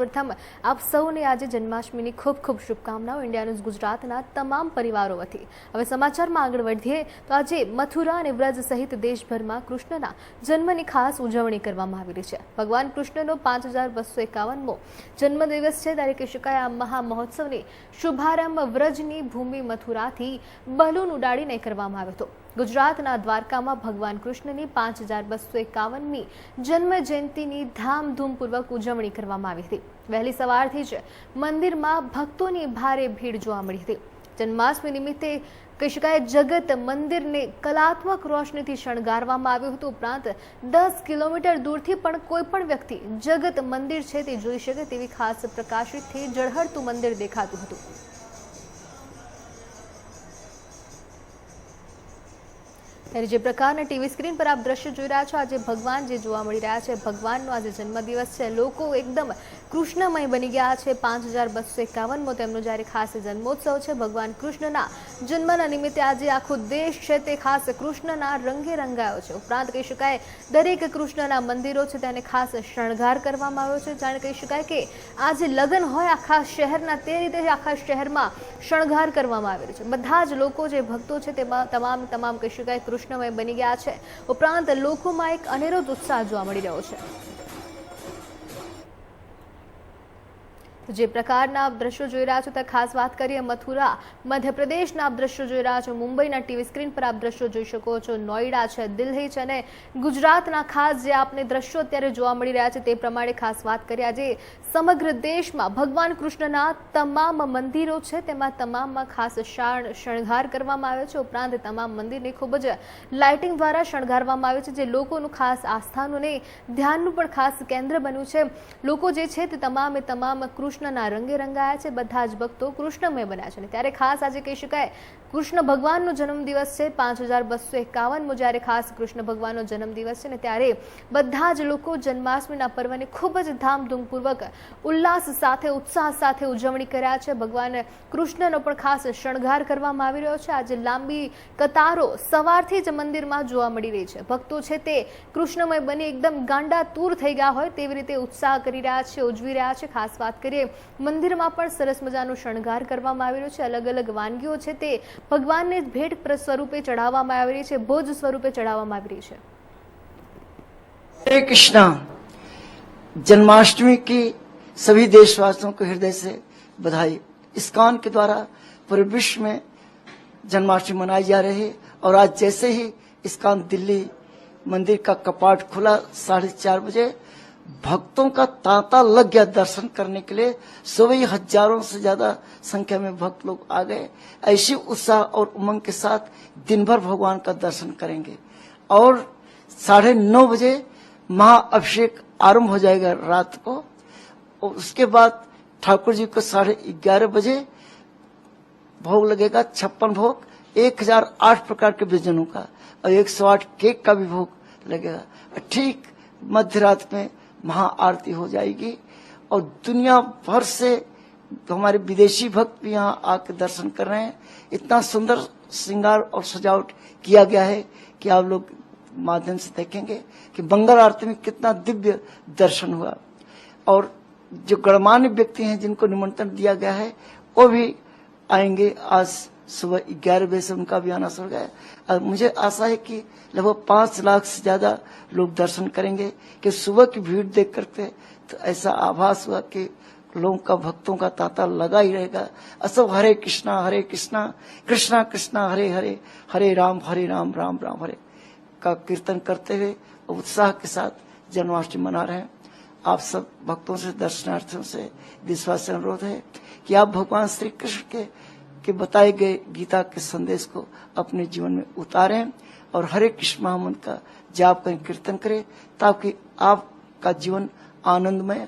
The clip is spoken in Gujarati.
પ્રથમ, આપ સૌને આજે જન્માષ્ટમીની ખૂબ ખૂબ શુભકામનાઓ. ઇન્ડિયા ન્યૂઝ ગુજરાતના તમામ પરિવારો વતી. હવે સમાચારમાં આગળ વધીએ તો આજે મથુરા અને વ્રજ સહિત દેશભરમાં કૃષ્ણના જન્મની ખાસ ઉજવણી કરવામાં આવી રહી છે. ભગવાન કૃષ્ણનો પાંચ હજાર બસો એકાવનમો જન્મદિવસ છે ત્યારે કહી શકાય આ મહામહોત્સવની શુભારંભ વ્રજની ભૂમિ મથુરાથી બલૂન ઉડાડીને કરવામાં આવ્યો હતો. ગુજરાતના દ્વારકામાં ભગવાન કૃષ્ણની પાંચ હજાર બસો એકાવનમી જન્મ જયંતિની ધામધૂમપૂર્વક ઉજવણી કરવામાં આવી હતી. વહેલી સવારથી જ મંદિરમાં ભક્તોની ભારે ભીડ જોવા મળી હતી. જન્માષ્ટમી નિમિત્તે કહી શકાય જગત મંદિરને કલાત્મક રોશનીથી શણગારવામાં આવ્યું હતું. ઉપરાંત દસ કિલોમીટર દૂરથી પણ કોઈ પણ વ્યક્તિ જગત મંદિર છે તે જોઈ શકે તેવી ખાસ પ્રકાશિતથી ઝળહળતું મંદિર દેખાતું હતું. ત્યારે જે પ્રકારના ટીવી સ્ક્રીન પર આપ દ્રશ્ય જોઈ રહ્યા છો, આજે ભગવાન જે જોવા મળી રહ્યા છે, ભગવાનનો આજે જન્મદિવસ છે. લોકો એકદમ કૃષ્ણમય બની ગયા છે પાંચ હજાર બસો એકાવનમો. તેમનો જ્યારે ખાસ જન્મોત્સવ છે, ભગવાન કૃષ્ણના જન્મના નિમિત્તે આજે આખો દેશ છે તે ખાસ કૃષ્ણના રંગે રંગાયો છે. ઉપરાંત કહી શકાય, દરેક કૃષ્ણના મંદિરો છે તેને ખાસ શણગાર કરવામાં આવ્યો છે. જાણે કહી શકાય કે આજે લગ્ન હોય આખા શહેરના, તે રીતે આખા શહેરમાં શણગાર કરવામાં આવેલો છે. બધા જ લોકો જે ભક્તો છે તેમાં તમામ તમામ કહી શકાય કૃષ્ણમય બની ગયા છે. ઉપરાંત લોકોમાં એક અનેરો ઉત્સાહ જોવા મળી રહ્યો છે. જે પ્રકારના દ્રશ્યો જોઈ રહ્યા છો તે ખાસ વાત કરીએ મથુરા, મધ્યપ્રદેશના આપ દ્રશ્યો જોઈ રહ્યા છો, મુંબઈના ટીવી સ્ક્રીન પર આપ દ્રશ્યો જોઈ શકો છો, નોઈડા છે, દિલ્હી છે અને ગુજરાતના ખાસ જે આપને દ્રશ્યો અત્યારે જોવા મળી રહ્યા છે તે પ્રમાણે ખાસ વાત કરીએ. આજે સમગ્ર દેશમાં ભગવાન કૃષ્ણના તમામ મંદિરો છે, તેમાં તમામમાં ખાસ શાણ, શણગાર કરવામાં આવ્યો છે. ઉપરાંત તમામ મંદિરને ખૂબ જ લાઇટિંગ દ્વારા શણગારવામાં આવ્યું છે, જે લોકોનું ખાસ આસ્થાનું ને ધ્યાનનું પણ ખાસ કેન્દ્ર બન્યું છે. લોકો જે છે તે તમામે તમામ કૃષ્ણના રંગે રંગાયા છે, બધા જ ભક્તો કૃષ્ણમય બન્યા છે. ત્યારે ખાસ આજે કહી શકાય, કૃષ્ણ ભગવાનનો જન્મદિવસ છે, પાંચ હજાર બસો એકાવનમો જ્યારે ખાસ કૃષ્ણ ભગવાનનો જન્મદિવસ છે ને ત્યારે બધા જ લોકો જન્માષ્ટમીના પર્વની ખૂબ જ ધામધૂમપૂર્વક ઉલ્લાસ સાથે, ઉત્સાહ સાથે ઉજવણી કર્યા છે. ભગવાન કૃષ્ણનો પણ ખાસ શણગાર કરવામાં આવી રહ્યો છે. આજે લાંબી કતારો સવારથી જ મંદિરમાં જોવા મળી રહી છે. ભક્તો છે તે કૃષ્ણમય બની એકદમ ગાંડા તૂર થઈ ગયા હોય તેવી રીતે ઉત્સાહ કરી રહ્યા છે, ઉજવી રહ્યા છે. ખાસ વાત કરીએ મંદિરમાં પણ સરસ મજાનો શણગાર કરવામાં આવી રહ્યો છે અલગ અલગ વાનગીઓ છે તે ભગવાનને ભેટ પ્ર- સ્વરૂપે ચઢાવવામાં આવી રહી છે ભોજ સ્વરૂપે ચઢાવવામાં આવી રહી છે हरे कृष्णा जन्माष्टमी की सभी देशवासियों को हृदय से बधाई इस्कॉन के द्वारा पूरे विश्व में जन्माष्टमी मनाई जा रही है और आज जैसे ही इस्कॉन दिल्ली मंदिर का कपाट खुला साढ़े चार बजे भक्तों का तांता लग गया दर्शन करने के लिए। सुबह हज़ारों से ज़्यादा संख्या में भक्त लोग आ गए। ऐसी उत्साह और उमंग के साथ दिन भर भगवान का दर्शन करेंगे। और साढ़े नौ बजे महाअभिषेक आरंभ हो जाएगा रात को। और उसके बाद ठाकुर जी को साढ़े ग्यारह बजे भोग लगेगा, छप्पन भोग, एक हज़ार आठ प्रकार के व्यंजनों का और एक सौ आठ केक का भी भोग लगेगा। ठीक मध्य रात में महाआरती हो जाएगी और दुनिया भर से हमारे विदेशी भक्त भी यहाँ आके दर्शन कर रहे हैं। इतना सुंदर श्रृंगार और सजावट किया गया है कि आप लोग माध्यम से देखेंगे कि मंगल आरती में कितना दिव्य दर्शन हुआ। और जो गणमान्य व्यक्ति हैं जिनको निमंत्रण दिया गया है, वो भी आएँगे आज सुबह ग्यारह बजे से उनका भी आना शुरू है और मुझे आशा है कि लगभग पाँच लाख से ज़्यादा लोग दर्शन करेंगे, कि सुबह की भीड़ देख करके तो ऐसा आभास हुआ कि लोगों का, भक्तों का तांता लगा ही रहेगा। असो हरे कृष्णा हरे कृष्णा कृष्णा कृष्णा, हरे हरे हरे राम हरे राम राम राम, हरे। का कीर्तन करते हुए उत्साह के साथ जन्माष्टमी मना रहे हैं। आप सब भक्तों से, दर्शनार्थियों से विश्वास अनुरोध है कि आप भगवान श्री कृष्ण के के बताए गए गीता के संदेश को अपने जीवन में उतारें और हरे कृष्ण महामंत्र का जाप करें, कीर्तन करें, ताकि आपका जीवन आनंदमय